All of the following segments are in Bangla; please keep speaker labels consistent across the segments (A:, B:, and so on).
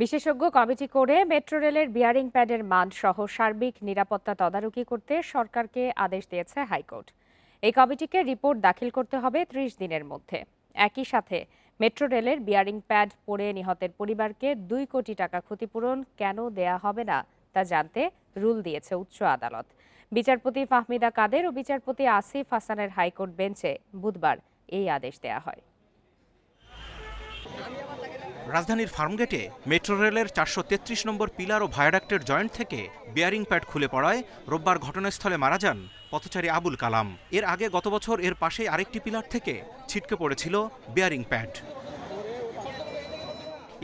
A: বিশেষজ্ঞ কমিটি করে মেট্রো রেলের বিয়ারিং প্যাডের মান সহ সার্বিক নিরাপত্তা তদারকি করতে সরকারকে আদেশ দিয়েছে হাইকোর্ট। এই কমিটিকে রিপোর্ট দাখিল করতে হবে ত্রিশ দিনের মধ্যে। একই সাথে মেট্রো রেলের বিয়ারিং প্যাড পড়ে নিহতের পরিবারকে দুই কোটি টাকা ক্ষতিপূরণ কেন দেয়া হবে না তা জানতে রুল দিয়েছে উচ্চ আদালত। বিচারপতি ফাহমিদা কাদের ও বিচারপতি আসিফ হাসানের হাইকোর্ট বেঞ্চে বুধবার এই আদেশ দেয়া হয়।
B: রাজধানীর ফার্মগেটে মেট্রো রেলের চারশো তেত্রিশ নম্বর পিলার ও ভায়াডাক্টের জয়েন্ট থেকে বিয়ারিং প্যাড খুলে পড়ায় রোববার ঘটনাস্থলে মারা যান পথচারী আবুল কালাম। এর আগে গত বছর এর পাশেই আরেকটি পিলার থেকে ছিটকে পড়েছিল বিয়ারিং প্যাড।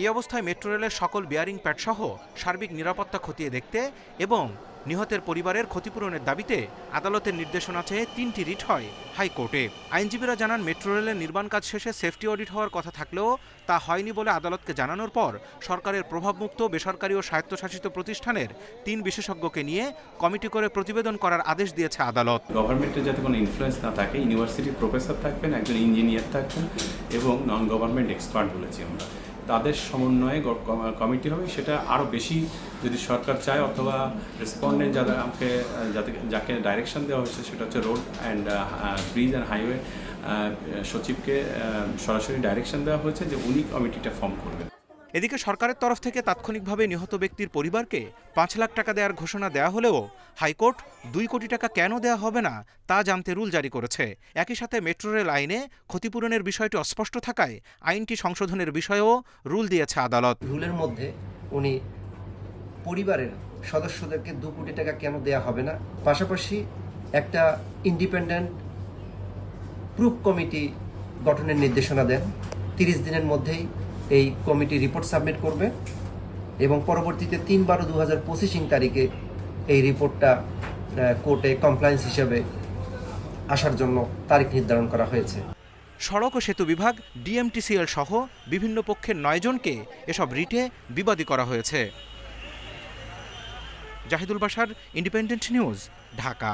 B: এই অবস্থায় মেট্রো রেলের সকল বিয়ারিং প্যাড সহ সার্বিক নিরাপত্তা খতিয়ে দেখতে এবং নিহতের পরিবারের ক্ষতিপূরণের দাবিতে আদালতের নির্দেশনা চেয়ে তিনটি রিট হয় হাইকোর্টে। আইনজীবীরা জানান, মেট্রো রেলের নির্মাণ কাজ শেষে সেফটি অডিট হওয়ার কথা থাকলেও তা হয়নি বলে আদালতকে জানানোর পর সরকারের প্রভাবমুক্ত বেসরকারি ও স্বায়ত্তশাসিত প্রতিষ্ঠানের তিন বিশেষজ্ঞকে নিয়ে কমিটি করে প্রতিবেদন করার আদেশ দিয়েছে আদালত।
C: গভর্নমেন্টের যাতে কোনো ইনফ্লুয়েন্স না থাকে ইউনিভার্সিটির প্রফেসর থাকবেন, একজন ইঞ্জিনিয়ার থাকবেন এবং নন গভর্নমেন্ট এক্সপার্ট বলেছি আমরা। তাদের সমন্বয়ে কমিটি হবে। সেটা আরও বেশি যদি সরকার চায় অথবা রেসপন্ডেন্ট যারা আমাকে যাতে, যাকে ডাইরেকশন দেওয়া হয়েছে, সেটা হচ্ছে road and bridge and highway সচিবকে সরাসরি ডাইরেকশন দেওয়া হয়েছে যে উনি কমিটিটা ফর্ম করবেন।
B: এদিকে সরকারের তরফ থেকে তাৎক্ষণিকভাবে নিহত ব্যক্তির পরিবারকে পাঁচ লাখ টাকা দেওয়ার ঘোষণা দেওয়া হলেও হাইকোর্ট দুই কোটি টাকা কেন দেওয়া হবে না তা জানতে রুল জারি করেছে। একই সাথে মেট্রো রেল আইনে ক্ষতিপূরণের বিষয়টি অস্পষ্ট থাকায় আইনটি সংশোধনের বিষয়েও রুল দিয়েছে আদালত।
D: রুলের মধ্যে উনি পরিবারের সদস্যদেরকে দু কোটি টাকা কেন দেয়া হবে না? পাশাপাশি একটা ইন্ডিপেন্ডেন্ট প্রুফ কমিটি গঠনের নির্দেশনা দেন। তিরিশ দিনের মধ্যেই এই কমিটি রিপোর্ট সাবমিট করবে এবং পরবর্তীতে তিন বারো দু হাজার পঁচিশিং তারিখে এই রিপোর্টটা কোর্টে কমপ্লায়েন্স হিসেবে আসার জন্য তারিখ নির্ধারণ করা হয়েছে।
B: সড়ক ও সেতু বিভাগ, ডিএমটিসিএল সহ বিভিন্ন পক্ষের নয়জনকে এসব রিটে বিবাদী করা হয়েছে। জাহিদুল বাসার ইন্ডিপেন্ডেন্ট নিউজ ঢাকা।